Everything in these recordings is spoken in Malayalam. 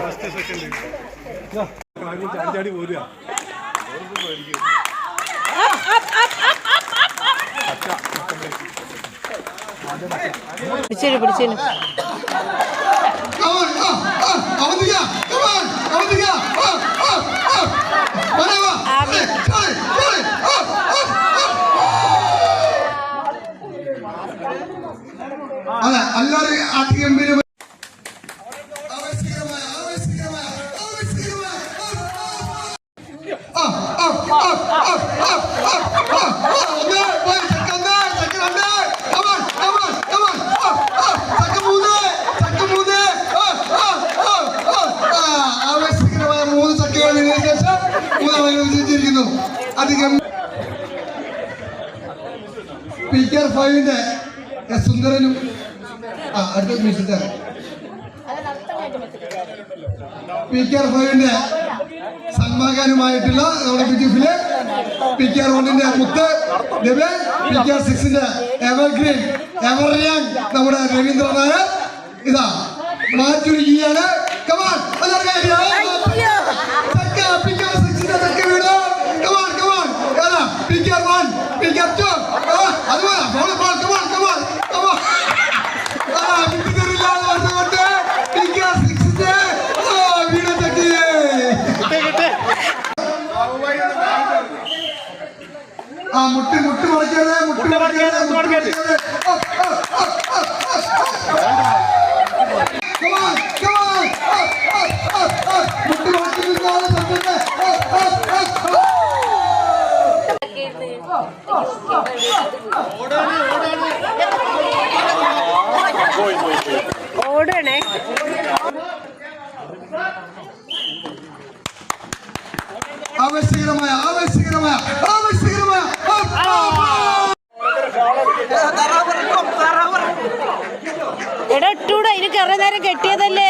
ഫസ്റ്റ് സെക്കൻഡ് അഞ്ചാടി പോരുക പിടിച്ചേരും പിടിച്ചേരും അവധിക അവധിക അതെ അല്ലാതെ അതിഗംഭീര അനുവദിച്ചിരിക്കുന്നു അധികം സ്പീക്കർ ഫൈവിന്റെ സുന്ദരനും ആ അടുത്ത മ്യൂസിക്കാരൻ പി കെ ആർ ഫൈവിന്റെ സന്മാകാനുമായിട്ടുള്ള നമ്മുടെ പിറ്റിഫിൽ പി കെ ആർ വണ്ണിന്റെ മുത്ത് രവി പി കെ ആർ സിക്സിന്റെ എവർഗ്രീൻ എവർ യങ് നമ്മുടെ രവീന്ദ്രനാഥ് ഇതാ മാറ്റുരുകിയാണ് കമാൻ അതൊക്കെ നേരം കെട്ടിയതല്ലേ?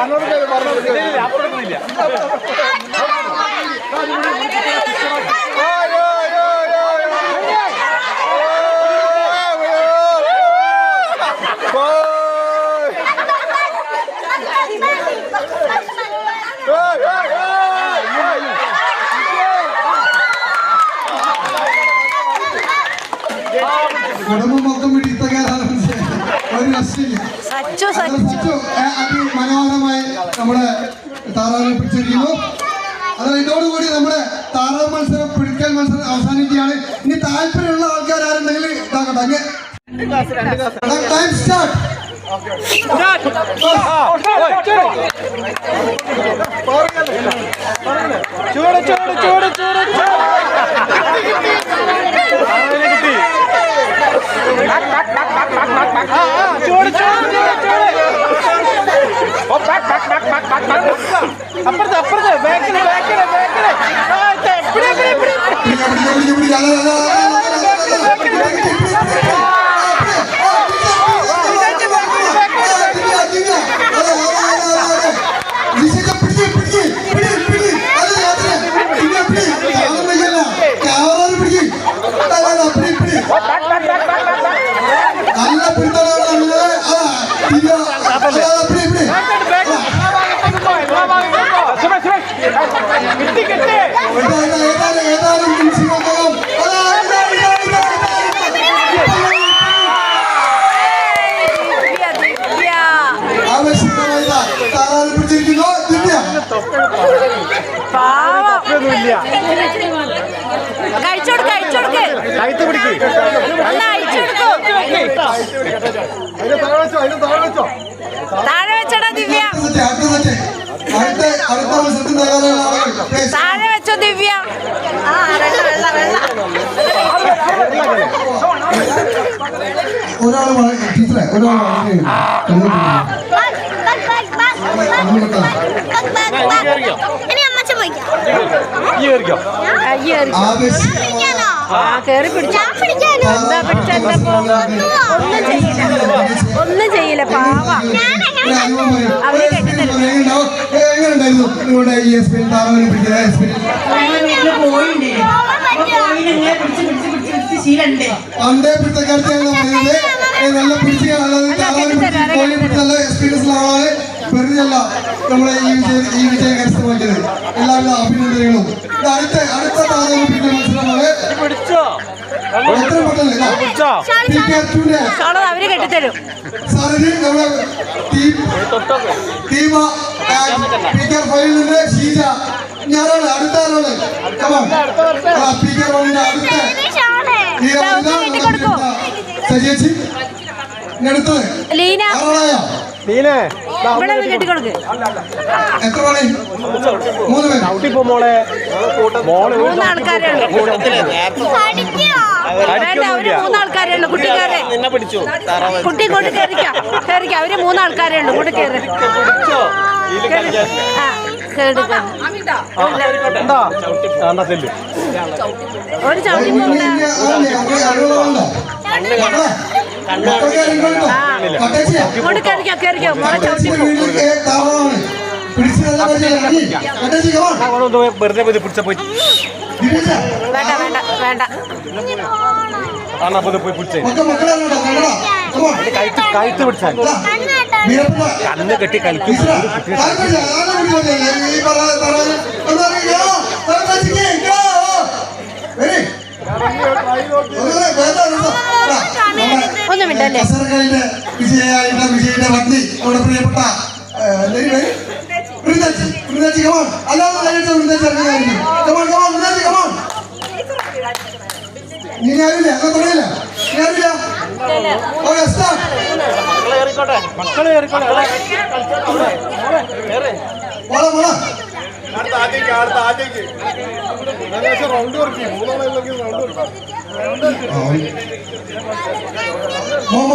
അപ്പുറത്തില്ല കുടുംബം മൊത്തം പിടിത്തക്കാരാണ് ഒരു രക്ഷയില്ല സച്ചു അത് സച്ചു അതിമനോഹരമായി നമ്മുടെ താറാവിനെ പിടിച്ചിരിക്കുന്നു. അത് ഇതോടുകൂടി നമ്മുടെ താറാവ് മത്സരം പിടിക്കൽ മത്സരം അവസാനിക്കുകയാണ്. ഇനി താല്പര്യമുള്ള ആൾക്കാർ ആരുണ്ടെങ്കിൽ ഇതാക്കട്ടെ അങ്ങ്. ടൈം സ്റ്റാർട്ട് ചൂട് ചൂട് ചൂട് ചൂട് കിട്ടി ചൂട് ചൂട് അപ്പുറത്ത് അപ്പുറത്ത് ബാക്കിൽ ബാക്കിൽ ബാക്കിൽ എപ്പിടി എപ്പിടി എപ്പിടി പിടിക്ക, പിടിക്ക, പിടിക്ക, പിടിക്ക. അല്ല, അല്ല, അല്ല, പാവം ഒന്നുമില്ല കഴിച്ചോട് കഴിച്ചോടുക്ക് കഴുത്ത് പിടിക്ക് താഴെ വെച്ചടാ ദിവ്യ. താഴെ വെച്ചോ ദിവ്യ ഒരാൾ ടീച്ചറെ ഒരാൾ വളരെ ഇനി അമ്മച്ച പോയിക്കാം ഈ കയറിക്കോ കേറി പിടിച്ചു. ഞാൻ പിടിക്കാനോ? എന്താ പിടിച്ച? ഒന്നും ചെയ്യില്ല. ഒന്നും ചെയ്യില്ല പാവ. അവർ പണ്ടേ പിടുത്തക്കാരത്തെയാണ് നല്ല പിടിച്ച് നല്ല എക്സ്പീരിയൻസ് ആളാണ്. വെറുതെയല്ല നമ്മളെ ഈ വിജയം ഈ വിജയം കരസ്ഥമാക്കിയത്. എല്ലാവിധ അഭിനന്ദനങ്ങളും. അടുത്ത അടുത്ത താരം പിന്നെ മത്സരമാണ്. എത്ര പെട്ടെന്ന് ഇതാ. പിടിച്ചോ? പി കെ ടൂന്റെ ചോളത് അവർ കെട്ടിത്തരും. സാറിന് നമ്മുടെ ടീം തൊട്ടോക്കെ. ടീം പി കെ ഫൈവിൽ നിന്ന് ഷീജ. ഇനി ആരാണ്? അടുത്ത ആരാണ്? Come പി കെ ഫൈവിന്റെ അടുത്ത ഈ ഇതാ, ഒന്ന് കെട്ടിക്കൊടുക്കൂ. സജിയേച്ചി അടുത്തത് ലീന. ആറാളായ നീനെ ഇവിടെ കെട്ടിക്കൊടുക്ക്. മൂന്ന് ആൾക്കാരേ ഉള്ളൂ. വേണ്ട അവർ മൂന്ന് ആൾക്കാരേ ഉള്ളൂ. കുട്ടിക്കാരെ നിന്നെ പിടിച്ചു. താറാവ് കുട്ടി ഇങ്ങോട്ട് കയറിക്കാം. കയറിക്കാം. അവർ മൂന്ന് ആൾക്കാരേ ഉള്ളൂ. ഇങ്ങോട്ട് കയറി. ആ ഒരു ചവിട്ടി വെറുതെ പോയി പിടിച്ച പോയി. വേണ്ട വേണ്ട വേണ്ട. ആണാ പോയി പോയി പിടിച്ചേ. കഴുത്ത് കഴുത്ത് പിടിച്ചാൽ കണ്ണ് കെട്ടി കളിക്കും. കേട്ടല്ലേ വിജയായിട്ടുള്ള വിജയുടെ പത്നി നമ്മുടെ പ്രിയപ്പെട്ട വൃന്ദാച്ചി വൃന്ദാച്ചി കമാൺ അല്ലാതെ കഴിച്ച വൃന്ദാച്ചി ഇറങ്ങുന്നതായിരിക്കും. കമാൺ കമാൺ വൃന്ദാച്ചി കമാൺ നീ ആരില്ല അങ്ങനെ തുടങ്ങില്ല. നീ ആരില്ല ഓക്കെ സ്റ്റാർട്ട് മക്കളെ മക്കളെ അടുത്ത ആദ്യേക്ക് അടുത്ത ആദ്യേക്ക് ഏകദേശം റൗണ്ട് വർക്ക് മൂന്നാളെങ്കിൽ റൗണ്ട് വർക്ക്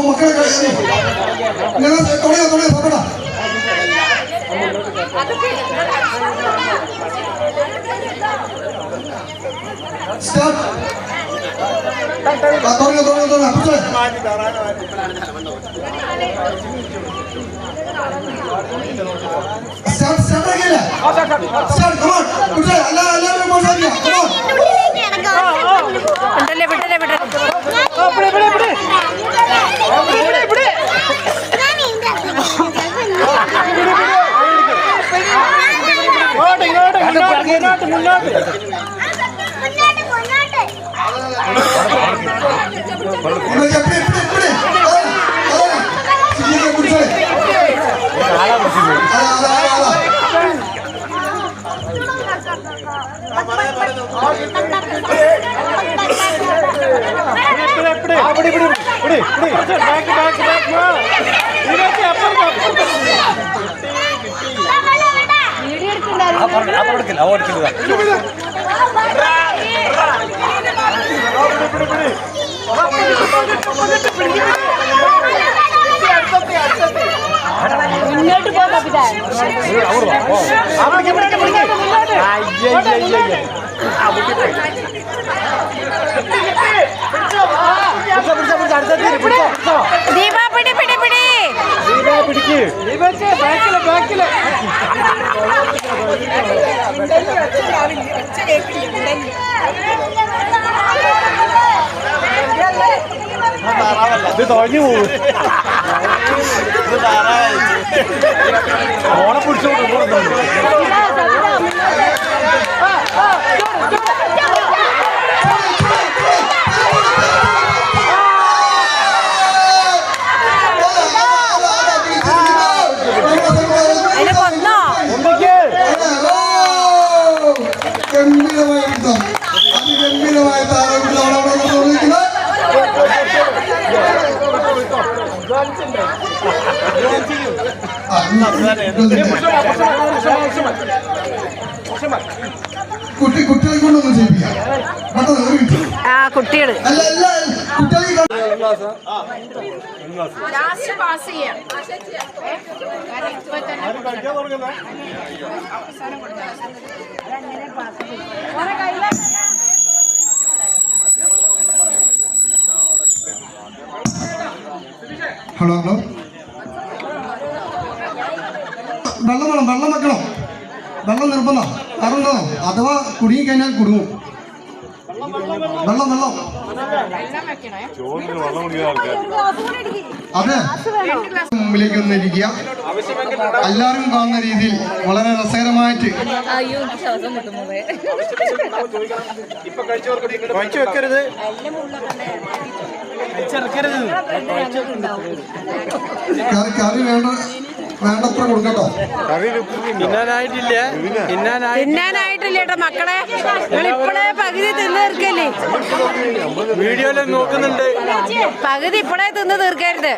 മക്കളെ കഴിച്ച്. ഇങ്ങനെ തുടങ്ങിയോ തുടങ്ങിയോ നോക്കടാ സ്റ്റാർട്ട് ആ, തുടങ്ങിയോ തുടങ്ങിയോ തുടങ്ങിയോ പിടിച്ചേ. മാറ്റി തറാനെ മാറ്റി സ്റ്റാർട്ട് സ്റ്റാർട്ട് ആക്കിയില്ലേ സ്റ്റാർട്ട് കമോൺ പിടിച്ചേ എല്ലാ എല്ലാവരും മോശം കമോൺ വിട്ടല്ലേ വിട്ടല്ലേ വിട്ടല്ലേ ഇവിടെ ഇവിടെ ഇവിടെ ഇവിടെ ഇവിടെ ഇങ്ങോട്ട് ഇങ്ങോട്ട് മുന്നോട്ട് അതാ അതാ അതാ ഇവിടെ ഇവിടെ ഇവിടെ ഇവിടെ മുന്നോട്ട് പോ പിടിച്ചോ ദീപ പിടി പിടി പിടി. ഇത് തൊഴഞ്ഞു പോകും ഓണ കുട്ടി കുട്ടികളെ കൊണ്ടൊന്നും ചെയ്യിപ്പിക്കാം. ആ കുട്ടികൾ. അല്ല അല്ല കുട്ടികളെ കൊണ്ട് ലാസ്റ്റ് പാസ് ചെയ്യാം. കളിക്കാൻ തുടങ്ങുന്ന ഹലോ ഹലോ? വെള്ളം വേണം വെള്ളം വെക്കണം. വെള്ളം നിർബന്ധം. കാരണം അഥവാ കുടുങ്ങി കഴിഞ്ഞാൽ കുടുങ്ങും. വെള്ളം വെള്ളം. അതെ. മുമ്പിലേക്ക് ഒന്ന് ഇരിക്കുക എല്ലാവരും കാണുന്ന രീതിയിൽ വളരെ രസകരമായിട്ട്. കുഴച്ച് വെക്കരുത്. കറി വേണ്ട വേണ്ടത്ര കൊടുക്കട്ടോ. തിന്നാനായിട്ടില്ല. മക്കളെ. നിങ്ങൾ ഇപ്പോഴേ പകുതി തിന്ന് തീർക്കല്ലേ? വീഡിയോയിൽ നോക്കുന്നുണ്ട്. പകുതി ഇപ്പഴേ തിന്ന് തീർക്കരുത്.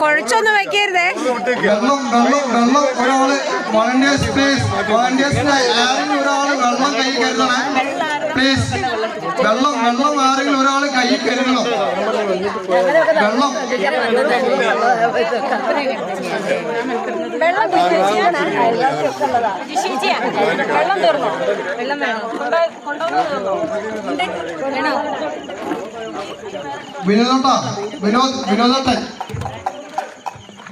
കുഴച്ചൊന്നും വെക്കരുതേ. വെള്ളം വെള്ളം വെള്ളം ഒരാൾ വളണ്ടിയേഴ്സ് പ്ലീസ് വോളണ്ടിയേഴ്സിന് ആരും ഒരാൾ വെള്ളം കൈ കരുതണേ. പ്ലീസ് വെള്ളം വെള്ളം ആരെങ്കിലും ഒരാൾ കൈ കരുതണം? വെള്ളം. വെള്ളം തീർന്നോ? വെള്ളം വേണോ? വേണോ? വിനോദോട്ടാ വിനോദ് വിനോദോട്ടൻ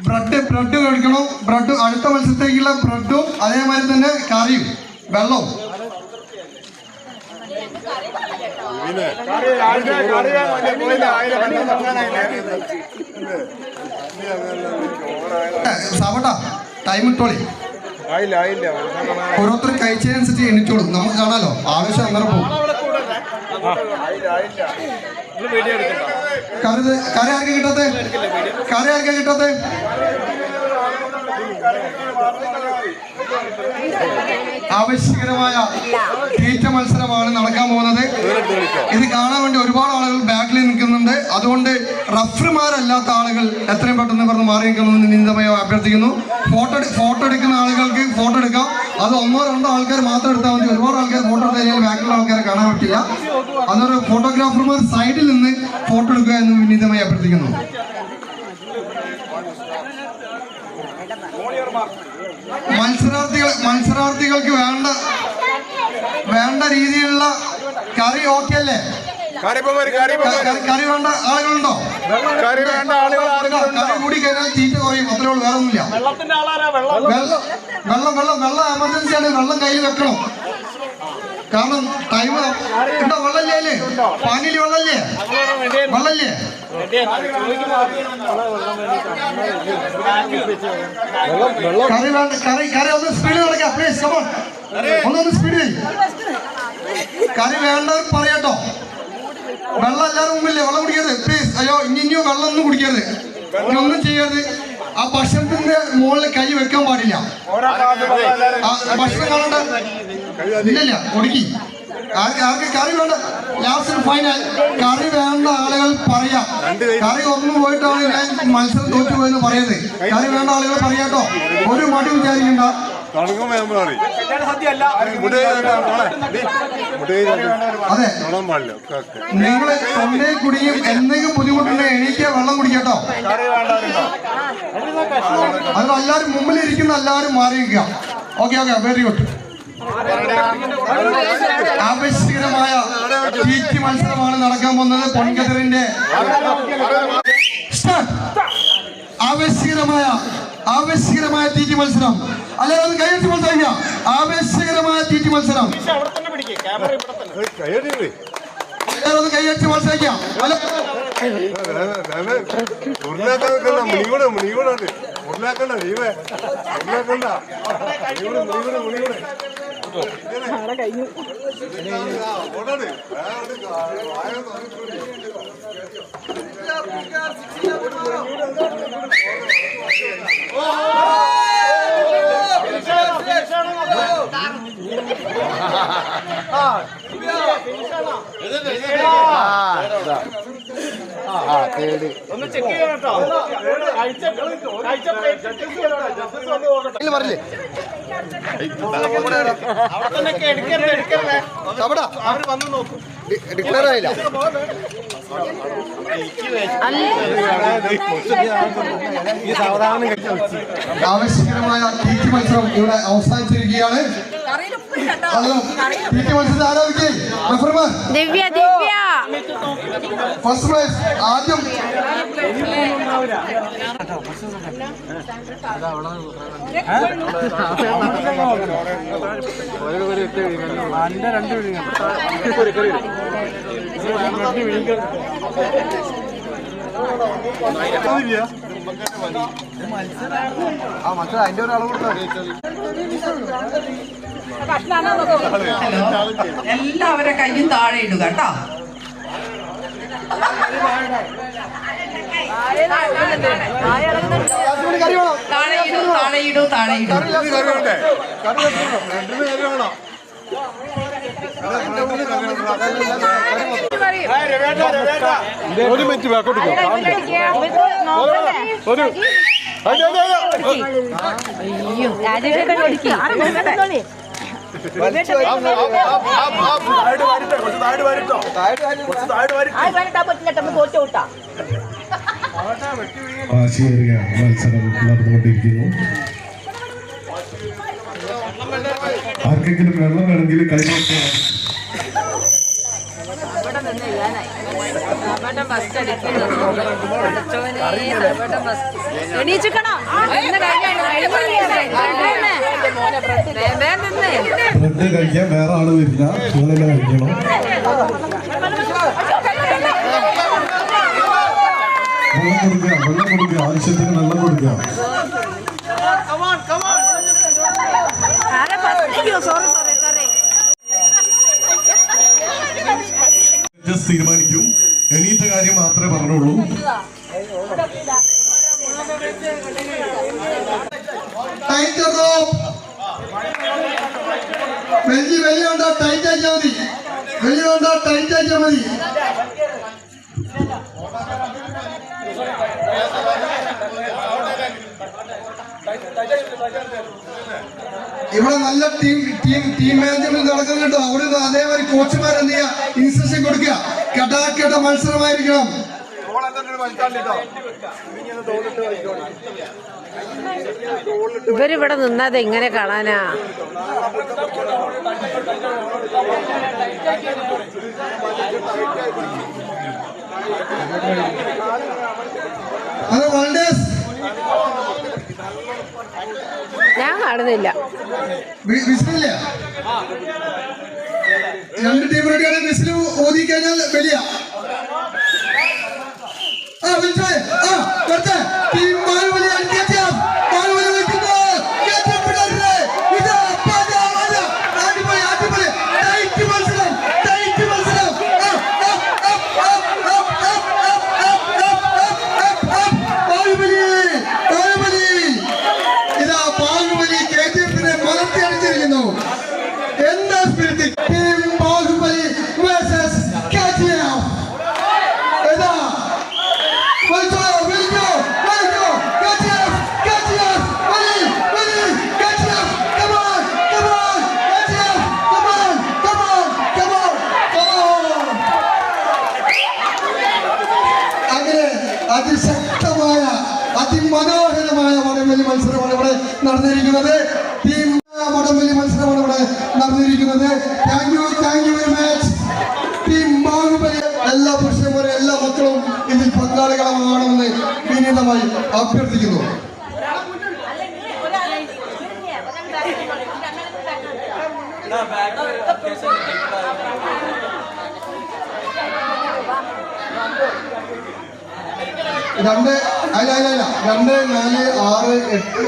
ബ്രെഡ് ബ്രെഡ് കഴിക്കണം. ബ്രെഡ് അടുത്ത മത്സരത്തേക്കുള്ള ബ്രെഡും അതേമാതിരി തന്നെ കറിയും വെള്ളവും. ഓരോരുത്തർ കഴിച്ചതിനനുസരിച്ച് എണ്ണിച്ചോളും. നമുക്ക് കാണാലോ. ആവശ്യം അങ്ങനെ പോകും. കറി ഇത്- കറി കിട്ടത്തെ കിട്ടാത്തെ? കറി ആർക്കാ ആവശ്യകരമായ തീറ്റ മത്സരമാണ് നടക്കാൻ പോകുന്നത്. ഇത് കാണാൻ വേണ്ടി ഒരുപാട് ആളുകൾ ബാക്കിൽ നിൽക്കുന്നുണ്ട് അതുകൊണ്ട് റഫറിമാരല്ലാത്ത ആളുകൾ എത്രയും പെട്ടെന്ന് പറഞ്ഞ് മാറി നിൽക്കണമെന്ന് അഭ്യർത്ഥിക്കുന്നു. ഫോട്ടോ ഫോട്ടോ എടുക്കുന്ന ആളുകൾക്ക് ഫോട്ടോ എടുക്കാം. അത് ഒന്നോ രണ്ടോ ആൾക്കാർ മാത്രം എടുത്താൽ മതി. ഒരുപാട് ആൾക്കാർ ഫോട്ടോ എടുത്ത് കഴിഞ്ഞാൽ ബാക്കിലുള്ള ആൾക്കാരെ കാണാൻ പറ്റില്ല. അതൊരു ഫോട്ടോഗ്രാഫർമാർ സൈഡിൽ നിന്ന് ഫോട്ടോ എടുക്കുക എന്ന് വിനീതമായി അഭ്യർത്ഥിക്കുന്നു. മത്സരാർത്ഥികൾ മത്സരാർത്ഥികൾക്ക് വേണ്ട വേണ്ട രീതിയിലുള്ള കറി ഓക്കെ അല്ലേ? കറി വേണ്ട ആളുകളുണ്ടോ? കറി വേണ്ട ആളുകൾ ആരെങ്കിലും കറി കൂടി കഴിഞ്ഞാൽ തീറ്റ കുറയും അത്രേ ഉള്ളൂ വേറെ ഒന്നുമില്ല വെള്ളത്തിന്റെ ആളാരാ? വെള്ളം. വെള്ളം വെള്ളം എമർജൻസി ആണ് വെള്ളം കയ്യിൽ വെക്കണം. കാരണം ടൈം ഉണ്ടോ വെള്ളല്ലേ അല്ലേ പാനിൽ വെള്ളല്ലേ വെള്ളല്ലേ കറി വേണ്ട കറി കറി ഒന്ന് സ്പീഡ് കളിക്കാം പ്ലീസ് കമോൺ ഒന്നൊന്ന് സ്പീഡ് കറി വേണ്ടവർ പറയാട്ടോ. വെള്ളം എല്ലാവരും മുമ്പില്ലേ? വെള്ളം കുടിക്കരുത്. പ്ലീസ് അയ്യോ ഇനി ഇനിയും വെള്ളം ഒന്നും കുടിക്കരുത്. ഇനി ഒന്നും ചെയ്യരുത്. ആ ഭക്ഷണത്തിന്റെ മുകളിൽ കൈ വെക്കാൻ പാടില്ല. ഭക്ഷണം കാണണ്ട. ഇല്ലല്ല ഒടുക്കി. ആർക്ക് കറി വേണ്ട? ലാസ്റ്റ് ഫൈനൽ കറി വേണ്ട ആളുകൾ പറയാം. കറി ഒന്നും പോയിട്ടാണ് ഞാൻ മത്സരം തോറ്റുപോയെന്ന് പറയുന്നത് കറി വേണ്ട ആളുകൾ പറയാട്ടോ ഒരു മടി വിചാരിക്കണ്ട. കറി മുട്ട അതെ. തൊടാൻ പാടില്ല. നിങ്ങൾ തൊണ്ടയിൽ കുടിയും എന്തെങ്കിലും ബുദ്ധിമുട്ടുണ്ടെങ്കിൽ എണീക്കുക വെള്ളം കുടിക്കട്ടോ. അത് എല്ലാവരും മുമ്പിൽ ഇരിക്കുന്ന എല്ലാവരും മാറി നിൽക്കുക. ഓക്കെ ഓക്കെ വെരി ഗുഡ് ആവശ്യകരമായ ടീച്ചി മത്സരമാണ് നടക്കാൻ പോകുന്നത് പൊൻകതിറിന്റെ Start. ആവശ്യകരമായ ആവശ്യകരമായ തീറ്റി മത്സരം. അല്ലെ അത് കൈയടിച്ച് ആവേശകരമായ ആവശ്യകരമായ തീറ്റി മത്സരം. മത്സരിക്കാം. അല്ല? ഉരുളാക്കാൻ വായ തുറന്നിട്ടുണ്ട്. ഒന്ന് ചെക്ക് ചെയ്യണം കേട്ടോ പറഞ്ഞില്ലേ അവിടെ തന്നെ എടുക്കരുത് എടുക്കരുത് അവർ വന്ന് നോക്കും ഡിക്ലെയർ ആയില്ല ആവശ്യകരമായ തീറ്റി മത്സരം ഇവിടെ അവസാനിച്ചിരിക്കുകയാണ്. ഹലോ തീറ്റി മത്സരം ആരോഗ്യ റഫർമാർ ദിവ്യ ദിവ്യ. ഫസ്റ്റ് പ്രൈസ് ആദ്യം. എല്ലാവരുടെ കയ്യും താഴെ ഇടുക കേട്ടോ താഴെ ഇടൂ താഴെ ഇടൂ താഴെ ഇടൂ ഇത് കറി വേണ്ടേ കറി വെക്കണം രണ്ടിന് കറി വേണം ഒരു മിനിറ്റ് ബാക്കോട്ട് ഒരു അയ്യോ, അയ്യോ, മത്സരം നടന്നുകൊണ്ടിരിക്കുന്നു. ആർക്കെങ്കിലും വെള്ളം വേണമെങ്കിൽ കൈമാറ്റം ബ്രെഡ് കഴിക്കാൻ വേറെ ആൾ വരില്ല നിങ്ങളെല്ലാം കഴിക്കണം വെള്ളം കൊടുക്കുക വെള്ളം കൊടുക്കുക ആവശ്യത്തിന് വെള്ളം കൊടുക്കുക തീരുമാനിക്കും. എണീറ്റ കാര്യം മാത്രമേ പറഞ്ഞുള്ളൂ. ടൈറ്റ് മതി. മതി. ഇവിടെ നല്ല ടീം ടീം ടീം മാനേജ്മെന്റ് നടക്കുന്നുണ്ട്. അവിടെ അതേമാതിരി കോച്ചുമാർ എന്ത് ചെയ്യുക ഇൻസ്ട്രക്ഷൻ കൊടുക്കുക. കെട്ടാക്കേട്ട മത്സരമായിരിക്കണം. ഇവരിവിടെ നിന്നത് എങ്ങനെ കാണാനാ? അത് വൺഡേസ് ഞാൻ കാണുന്നില്ല. രണ്ട് ടീം റെഡിയാണ് വിസിൽ ഓതി കഴിഞ്ഞാൽ വലിയ. ആ വിളിച്ചേ? അതിശക്തമായ അതിമനോഹരമായ വടംവലി മത്സരമാണ് ഇവിടെ നടന്നിരിക്കുന്നത്. ടീം വടംവലി മത്സരമാണ് ഇവിടെ നടന്നിരിക്കുന്നത്. Thank you very much team Baahubali എല്ലാ പുരുഷന്മാരും എല്ലാ മക്കളും ഇതിൽ പങ്കാളികളാകണമെന്ന് വിനീതമായി അഭ്യർത്ഥിക്കുന്നു. രണ്ട് അല്ല അല്ല അല്ല. രണ്ട് നാല് ആറ് എട്ട്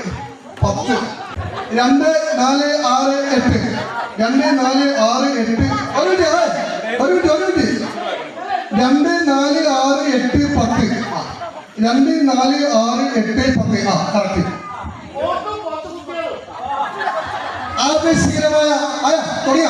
പത്ത്. രണ്ട് നാല് ആറ് എട്ട്. രണ്ട് നാല് ആറ് എട്ട്. ഒരു മിനിറ്റ് ഒരു മിനിറ്റ് ഒരു മിനിറ്റ്. രണ്ട് നാല് ആറ് എട്ട് പത്ത്. രണ്ട് നാല് ആറ് എട്ട് പത്ത്. ആ കറക്റ്റ് ആവേശകരമായ ആ തുടങ്ങിയ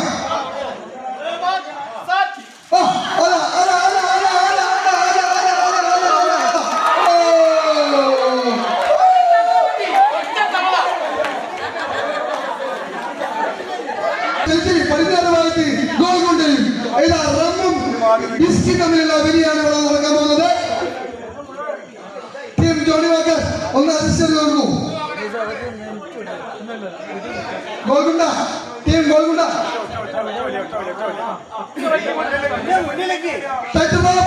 గోల్గుండ టీం గోల్గుండ టైటిల్ బాబు